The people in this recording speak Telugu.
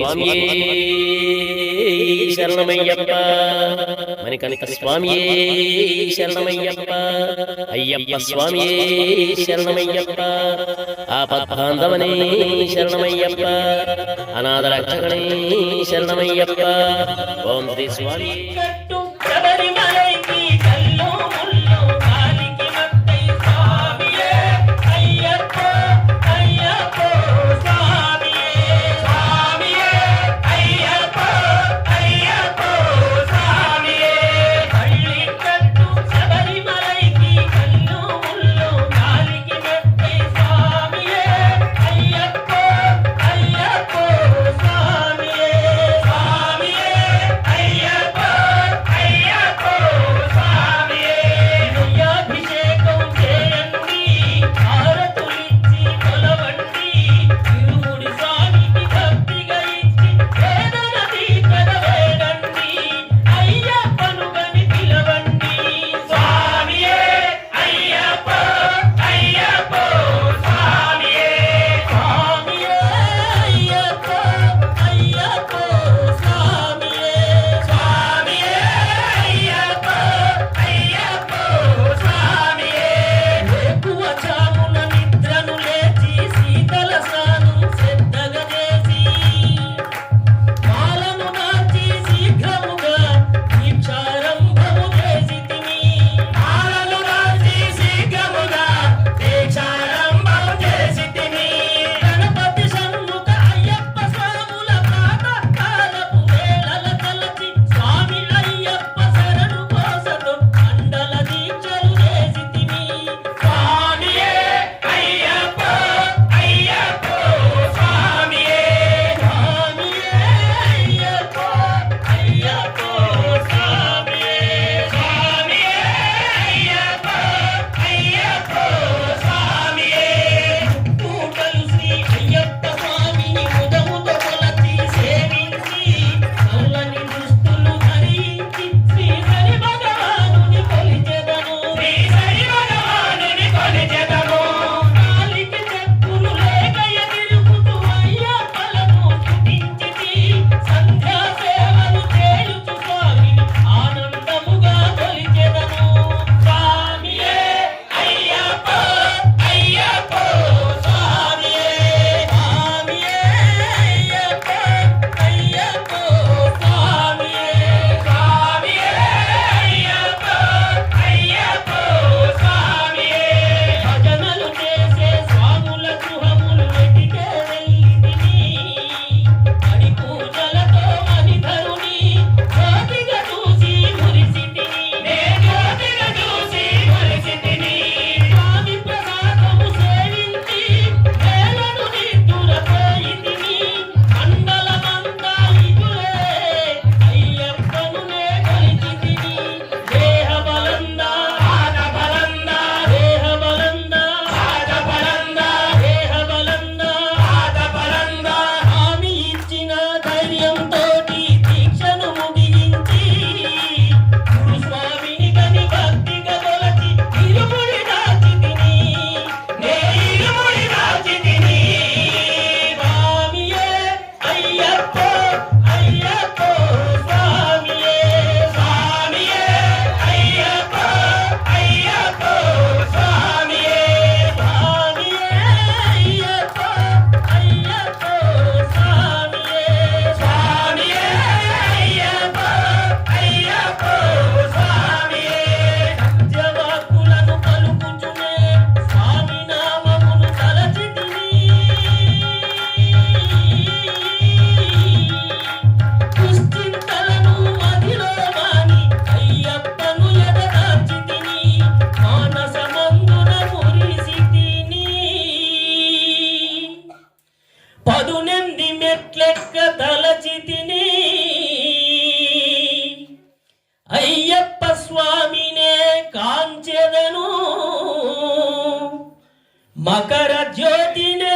స్వామియే శరణమయ్యప్ప. మణికనక స్వామియే శరణమయ్యప్ప. అయ్యప్ప స్వామియే శరణమయ్యప్ప. ఆపద్బాంధవనే శరణమయ్యప్ప. అనాథ రక్షకనే శరణమయ్యప్ప. ఓం శ్రీ స్వామి. చెట్లెక్క తలచితిని. అయ్యప్ప స్వామినే కాంచెదను. మకర జ్యోతినే